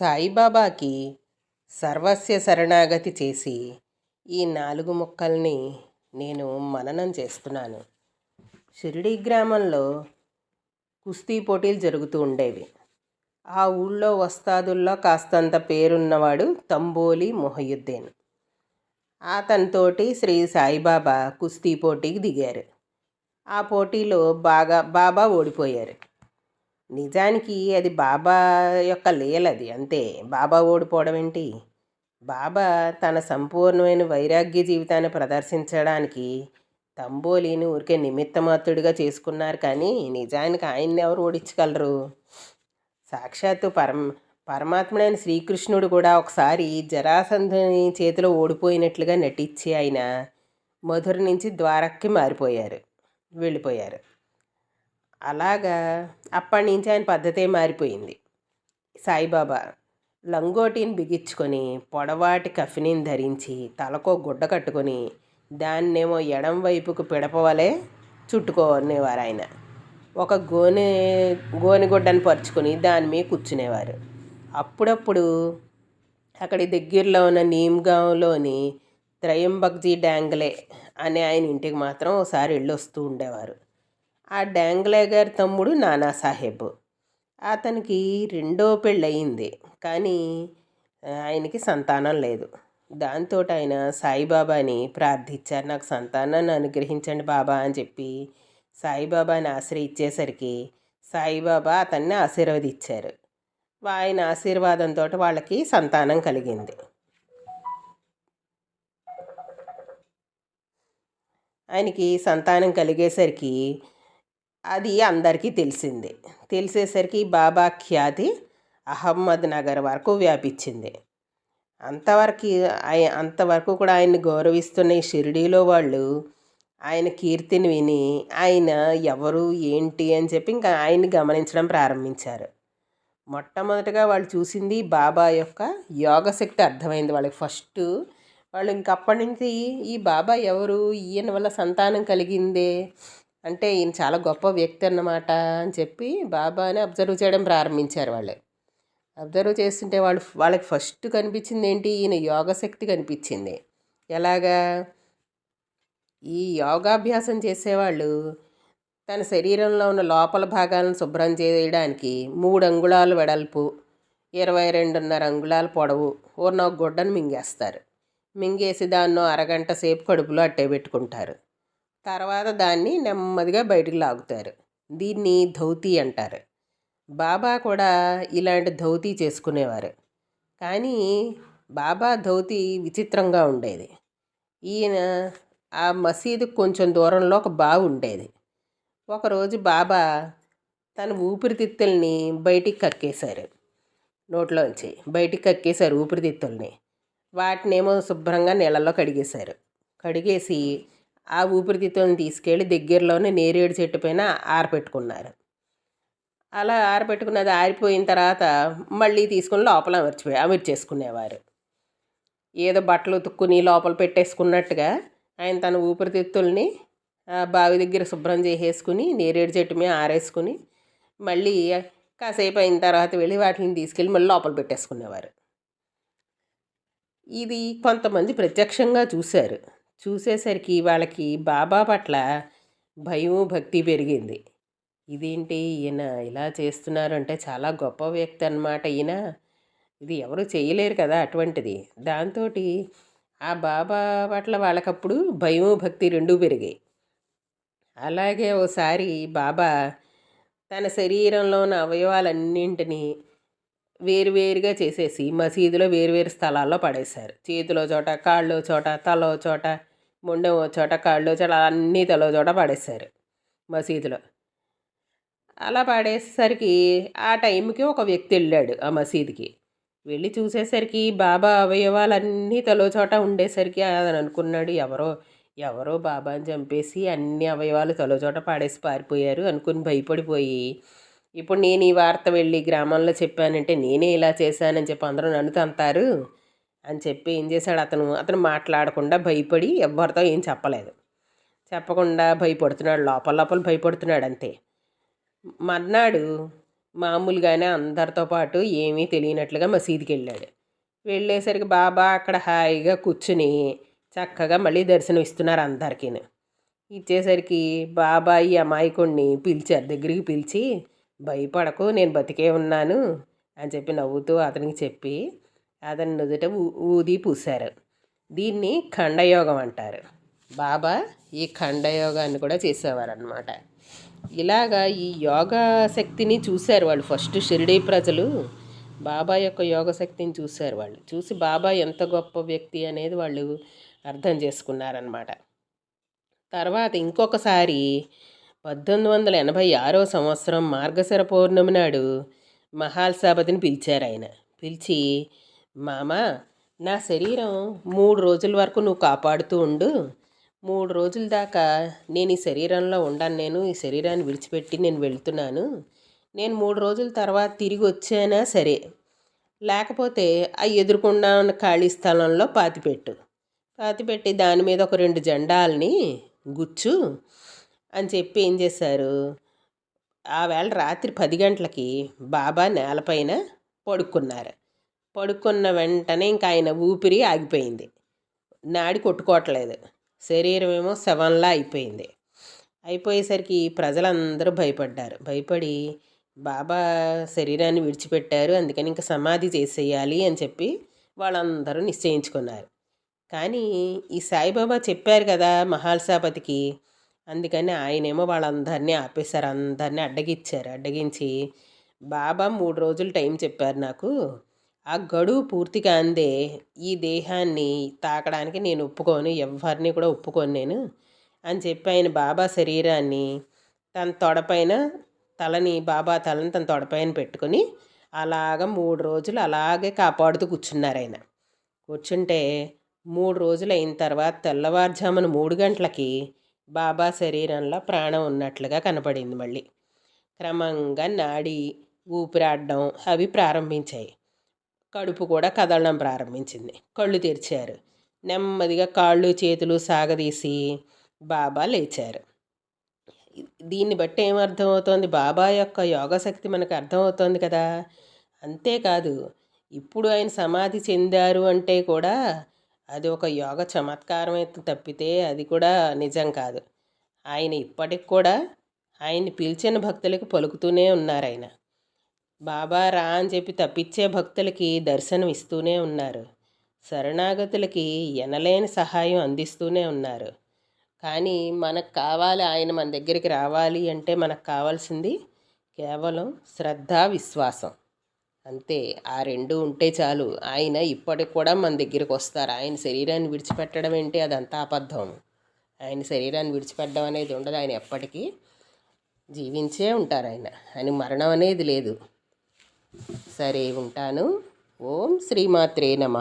సాయిబాబాకి సర్వస్య శరణాగతి చేసి ఈ నాలుగు ముక్కల్ని నేను మననం చేస్తున్నాను. షిరిడి గ్రామంలో కుస్తీ పోటీలు జరుగుతూ ఉండేవి. ఆ ఊళ్ళో వస్తాదుల్లో కాస్తంత పేరున్నవాడు తంబోలి మొహయుద్దీన్. అతనితోటి శ్రీ సాయిబాబా కుస్తీ పోటీకి దిగారు. ఆ పోటీలో బాగా బాబా ఓడిపోయారు. నిజానికి అది బాబా యొక్క లీలది అంతే. బాబా ఓడిపోవడం ఏంటి? బాబా తన సంపూర్ణమైన వైరాగ్య జీవితాన్ని ప్రదర్శించడానికి తంబోలిని ఊరికే నిమిత్తమాత్రుడిగా చేసుకున్నారు. కానీ నిజానికి ఆయన్ని ఎవరు ఓడించగలరు? సాక్షాత్తు పరమ పరమాత్ముడైన శ్రీకృష్ణుడు కూడా ఒకసారి జరాసంధుని చేతిలో ఓడిపోయినట్లుగా నటించి ఆయన మధుర నుంచి ద్వారక్కి మారిపోయారు వెళ్ళిపోయారు. అలాగా అప్పటి నుంచి ఆయన పద్ధతే మారిపోయింది. సాయిబాబా లంగోటిని బిగించుకొని పొడవాటి కఫినిని ధరించి తలకో గుడ్డ కట్టుకొని దాన్నేమో ఎడం వైపుకు పిడపవలే చుట్టుకోనేవారు ఆయన. ఒక గోనె గోనెగుడ్డను పరుచుకొని దాని మీద కూర్చునేవారు. అప్పుడప్పుడు అక్కడి దగ్గరలో ఉన్న నీమ్గాంలోని త్రయంబక్జీ డ్యాంగ్లే అనే ఆయన ఇంటికి మాత్రం ఒకసారి వెళ్ళొస్తూ ఉండేవారు. ఆ డాంగ్లే గారి తమ్ముడు నానాసాహెబ్. అతనికి రెండో పెళ్ళయింది కానీ ఆయనకి సంతానం లేదు. దాంతో ఆయన సాయిబాబాని ప్రార్థించారు నాకు సంతానాన్ని అనుగ్రహించండి బాబా అని చెప్పి సాయిబాబాని ఆశ్రయించేసరికి సాయిబాబా అతన్ని ఆశీర్వదించారు. ఆయన ఆశీర్వాదంతో వాళ్ళకి సంతానం కలిగింది. ఆయనకి సంతానం కలిగేసరికి అది అందరికీ తెలిసింది. తెలిసేసరికి బాబా ఖ్యాతి అహమ్మద్ నగర్ వరకు వ్యాపించింది. అంతవరకు ఆయ అంతవరకు కూడా ఆయన్ని గౌరవిస్తున్న ఈ షిరిడీలో వాళ్ళు ఆయన కీర్తిని విని ఆయన ఎవరు ఏంటి అని చెప్పి ఇంకా ఆయన్ని గమనించడం ప్రారంభించారు. మొట్టమొదటిగా వాళ్ళు చూసింది బాబా యొక్క యోగశక్తి అర్థమైంది వాళ్ళకి ఫస్ట్. వాళ్ళు ఇంకప్పటి నుంచి ఈ బాబా ఎవరు? ఈయన వల్ల సంతానం కలిగిందే. అంటే ఈయన చాలా గొప్ప వ్యక్తి అన్నమాట అని చెప్పి బాబాని అబ్జర్వ్ చేయడం ప్రారంభించారు వాళ్ళు. అబ్జర్వ్ చేస్తుంటే వాళ్ళు వాళ్ళకి ఫస్ట్ కనిపించింది ఏంటి? ఈయన యోగశక్తి కనిపించింది. ఎలాగా? ఈ యోగాభ్యాసం చేసేవాళ్ళు తన శరీరంలో ఉన్న లోపల భాగాలను శుభ్రం చేయడానికి మూడు అంగుళాలు వెడల్పు ఇరవై రెండున్నర అంగుళాల పొడవు ఓర్న గుడ్డను మింగేస్తారు. మింగేసి దాన్నో అరగంట సేపు కడుపులో అట్టే పెట్టుకుంటారు. తర్వాత దాన్ని నెమ్మదిగా బయటకు లాగుతారు. దీన్ని ధౌతి అంటారు. బాబా కూడా ఇలాంటి ధౌతి చేసుకునేవారు. కానీ బాబా ధౌతి విచిత్రంగా ఉండేది. ఈయన ఆ మసీదు కొంచెం దూరంలో ఒక బావి ఉండేది. ఒకరోజు బాబా తన ఊపిరితిత్తుల్ని బయటికి కక్కేశారు. నోట్లోంచి బయటికి కక్కేశారు ఊపిరితిత్తుల్ని. వాటినేమో శుభ్రంగా నీళ్ళల్లో కడిగేశారు. కడిగేసి ఆ ఊపిరితిత్తులను తీసుకెళ్ళి దగ్గరలోనే నేరేడు చెట్టు పైన ఆరపెట్టుకున్నారు. అలా ఆరపెట్టుకున్నది ఆరిపోయిన తర్వాత మళ్ళీ తీసుకుని లోపల అమర్చిపోయి అమర్చేసుకునేవారు. ఏదో బట్టలు ఉతుక్కుని లోపల పెట్టేసుకున్నట్టుగా ఆయన తన ఊపిరితిత్తుల్ని బావి దగ్గర శుభ్రం చేసేసుకుని నేరేడు చెట్టు మీద ఆరేసుకుని మళ్ళీ కాసేపు అయిన తర్వాత వెళ్ళి వాటిని తీసుకెళ్ళి మళ్ళీ లోపల పెట్టేసుకునేవారు. ఇది కొంతమంది ప్రత్యక్షంగా చూశారు. చూసేసరికి వాళ్ళకి బాబా పట్ల భయం భక్తి పెరిగింది. ఇదేంటి ఈయన ఇలా చేస్తున్నారు అంటే చాలా గొప్ప వ్యక్తి అనమాట ఈయన. ఇది ఎవరు చేయలేరు కదా అటువంటిది. దాంతో ఆ బాబా పట్ల వాళ్ళకప్పుడు భయం భక్తి రెండూ పెరిగాయి. అలాగే ఓసారి బాబా తన శరీరంలో ఉన్న అవయవాలన్నింటినీ వేరువేరుగా చేసేసి మసీదులో వేరువేరు స్థలాల్లో పడేశారు. చేతిలో చోట కాళ్ళో చోట తలో చోట ముండెం చోట కాళ్ళు చోట అన్నీ తలో చోట పడేశారు మసీదులో అలా పడేసరికి ఆ టైంకి ఒక వ్యక్తి వెళ్ళాడు ఆ మసీదుకి వెళ్ళి చూసేసరికి బాబా అవయవాలన్నీ తలో చోట ఉండేసరికి అతను అనుకున్నాడు ఎవరో ఎవరో బాబాని చంపేసి అన్ని అవయవాలు తలో చోట పాడేసి పారిపోయారు అనుకుని భయపడిపోయి. ఇప్పుడు నేను ఈ వార్త వెళ్ళి గ్రామంలో చెప్పానంటే నేనే ఇలా చేశానని చెప్పి అందరూ నన్ను తంతారు. అని చెప్పి ఏం చేశాడు అతను? అతను మాట్లాడకుండా భయపడి ఎవరితో ఏం చెప్పలేదు. చెప్పకుండా భయపడుతున్నాడు. లోపల లోపల భయపడుతున్నాడు అంతే. మర్నాడు మామూలుగానే అందరితో పాటు ఏమీ తెలియనట్లుగా మసీదుకి వెళ్ళాడు వెళ్ళేసరికి బాబా అక్కడ హాయిగా కూర్చుని చక్కగా మళ్ళీ దర్శనం ఇస్తున్నారు అందరికీ ఇచ్చేసరికి బాబా ఈ అమాయకుడిని పిలిచారు. దగ్గరికి పిలిచి భయపడకు నేను బతికే ఉన్నాను అని చెప్పి నవ్వుతూ అతనికి చెప్పి అతని నుదుట ఊ- ఊది పూశారు. దీన్ని ఖండయోగం అంటారు. బాబా ఈ ఖండయోగాన్ని కూడా చేసేవారనమాట ఇలాగా ఈ యోగా శక్తిని చూశారు వాళ్ళు. ఫస్ట్ షిరిడీ ప్రజలు బాబా యొక్క యోగ శక్తిని చూశారు వాళ్ళు. చూసి బాబా ఎంత గొప్ప వ్యక్తి అనేది వాళ్ళు అర్థం చేసుకున్నారనమాట తర్వాత ఇంకొకసారి పద్దెనిమిది వందల ఎనభై ఆరో సంవత్సరం మార్గశిర పౌర్ణమి నాడు మహాల్సాపతిని పిలిచారు ఆయన. పిలిచి మామా నా శరీరం మూడు రోజుల వరకు నువ్వు కాపాడుతూ ఉండు. మూడు రోజుల దాకా నేను ఈ శరీరంలో ఉండను. నేను ఈ శరీరాన్ని విడిచిపెట్టి నేను వెళ్తున్నాను. నేను మూడు రోజుల తర్వాత తిరిగి వచ్చానా సరే. లేకపోతే ఆ ఎదురుకుండా ఉన్న ఖాళీ స్థలంలో పాతిపెట్టు. పాతిపెట్టి దాని మీద ఒక రెండు జెండాలని గుచ్చు అని చెప్పి ఏం చేశారు? ఆవేళ రాత్రి పది గంటలకి బాబా నేలపైన పడుకున్నారు. పడుకున్న వెంటనే ఇంకా ఆయన ఊపిరి ఆగిపోయింది. నాడి కొట్టుకోవట్లేదు. శరీరం ఏమో శవంలా అయిపోయింది. అయిపోయేసరికి ప్రజలందరూ భయపడ్డారు. భయపడి బాబా శరీరాన్ని విడిచిపెట్టారు. అందుకని ఇంకా సమాధి చేసేయాలి అని చెప్పి వాళ్ళందరూ నిశ్చయించుకున్నారు. కానీ ఈ సాయిబాబా చెప్పారు కదా మహాల్సాపతికి అందుకని ఆయనేమో వాళ్ళందరినీ ఆపేశారు. అందరినీ అడ్డగించారు. అడ్డగించి బాబా మూడు రోజులు టైం చెప్పారు నాకు. ఆ గడువు పూర్తిగా అందే ఈ దేహాన్ని తాకడానికి నేను ఒప్పుకోను ఎవరిని కూడా ఒప్పుకోను నేను అని చెప్పి ఆయన బాబా శరీరాన్ని తన తొడపైన తలని బాబా తలని తన తొడపైన పెట్టుకొని అలాగ మూడు రోజులు అలాగే కాపాడుతూ కూర్చున్నారు ఆయన. కూర్చుంటే మూడు రోజులు అయిన తర్వాత తెల్లవారుజామున మూడు గంటలకి బాబా శరీరంలో ప్రాణం ఉన్నట్లుగా కనపడింది మళ్ళీ. క్రమంగా నాడి ఊపిరాడడం అవి ప్రారంభించాయి. కడుపు కూడా కదలడం ప్రారంభించింది. కళ్ళు తెరిచారు. నెమ్మదిగా కాళ్ళు చేతులు సాగదీసి బాబా లేచారు. దీన్ని బట్టి ఏమర్థమవుతోంది? బాబా యొక్క యోగశక్తి మనకు అర్థమవుతోంది కదా! అంతేకాదు ఇప్పుడు ఆయన సమాధి చెందారు అంటే కూడా అది ఒక యోగ చమత్కారం అయితే తప్పితే అది కూడా నిజం కాదు. ఆయన ఇప్పటికి కూడా ఆయన్ని పిలిచిన భక్తులకు పలుకుతూనే ఉన్నారు ఆయన. బాబా రా అని చెప్పి తప్పించే భక్తులకి దర్శనం ఇస్తూనే ఉన్నారు. శరణాగతులకి ఎనలేని సహాయం అందిస్తూనే ఉన్నారు. కానీ మనకు కావాలి ఆయన మన దగ్గరికి రావాలి అంటే మనకు కావాల్సింది కేవలం శ్రద్ధ విశ్వాసం. అంతే ఆ రెండు ఉంటే చాలు. ఆయన ఇప్పటికి కూడా మన దగ్గరికి వస్తారు. ఆయన శరీరాన్ని విడిచిపెట్టడం ఏంటి? అదంతా అబద్ధం. ఆయన శరీరాన్ని విడిచిపెట్టడం అనేది ఉండదు. ఆయన ఎప్పటికీ జీవించే ఉంటారు ఆయన. ఆయన మరణం అనేది లేదు. సరే ఉంటాను. ఓం శ్రీమాత్రే నమ.